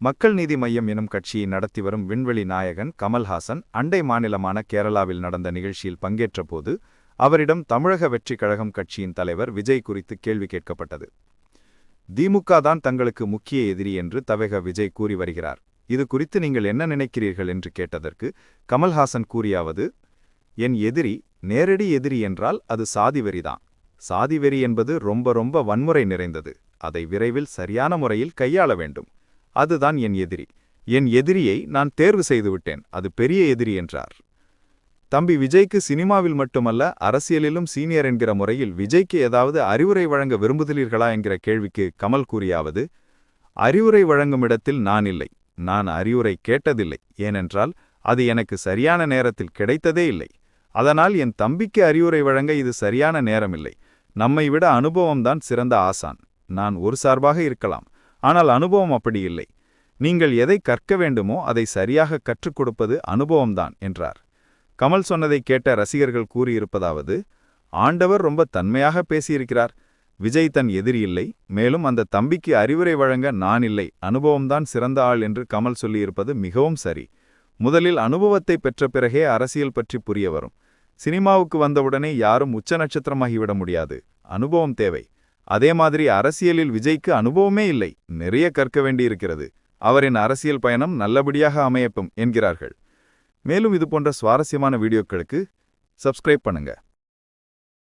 மக்கள் நீதி மையம் எனும் கட்சியை நடத்தி வரும் விண்வெளி நாயகன் கமல்ஹாசன் அண்டை மாநிலமான கேரளாவில் நடந்த நிகழ்ச்சியில் பங்கேற்றபோது அவரிடம் தமிழக வெற்றிக் கழகம் கட்சியின் தலைவர் விஜய் குறித்து கேள்வி கேட்கப்பட்டது. திமுக தான் தங்களுக்கு முக்கிய எதிரி என்று தவேக விஜய் கூறி வருகிறார். இது குறித்து நீங்கள் என்ன நினைக்கிறீர்கள் என்று கேட்டதற்கு கமல்ஹாசன் கூறியாவது என் எதிரி நேரடி எதிரி என்றால் அது சாதிவெறிதான் சாதிவெறி என்பது ரொம்ப ரொம்ப வன்முறை நிறைந்தது. அதை விரைவில் சரியான முறையில் கையாள வேண்டும். அதுதான் என் எதிரி. என் எதிரியை நான் தேர்வு செய்துவிட்டேன். அது பெரிய எதிரி என்றார். தம்பி விஜய்க்கு சினிமாவில் மட்டுமல்ல அரசியலிலும் சீனியர் என்கிற முறையில் விஜய்க்கு ஏதாவது அறிவுரை வழங்க விரும்புகிறீர்களா என்கிற கேள்விக்கு கமல் கூறியாவது அறிவுரை வழங்கும் இடத்தில் நான் இல்லை. நான் அறிவுரை கேட்டதில்லை. ஏனென்றால் அது எனக்கு சரியான நேரத்தில் கிடைத்ததே இல்லை. அதனால் என் தம்பிக்கு அறிவுரை வழங்க இது சரியான நேரமில்லை. நம்மை விட அனுபவம்தான் சிறந்த ஆசான். நான் ஒரு சார்பாக இருக்கலாம். ஆனால் அனுபவம் அப்படி இல்லை. நீங்கள் எதை கற்க வேண்டுமோ அதை சரியாக கற்றுக் கொடுப்பது அனுபவம்தான் என்றார். கமல் சொன்னதை கேட்ட ரசிகர்கள் கூறியிருப்பதாவது ஆண்டவர் ரொம்ப தன்மையாக பேசியிருக்கிறார். விஜய் தன் எதிரி இல்லை. மேலும் அந்த தம்பிக்கு அறிவுரை வழங்க நான் இல்லை. அனுபவம்தான் சிறந்த ஆள் என்று கமல் சொல்லியிருப்பது மிகவும் சரி. முதலில் அனுபவத்தை பெற்ற பிறகே அரசியல் பற்றி புரிய வரும். சினிமாவுக்கு வந்தவுடனே யாரும் உச்ச நட்சத்திரமாகிவிட முடியாது. அனுபவம் தேவை. அதே மாதிரி அரசியலில் விஜய்க்கு அனுபவமே இல்லை. நிறைய கற்க வேண்டியிருக்கிறது. அவரின் அரசியல் பயணம் நல்லபடியாக அமையப்பும் என்கிறார்கள். மேலும் இது போன்ற சுவாரஸ்யமான வீடியோக்களுக்கு சப்ஸ்கிரைப் பண்ணுங்க.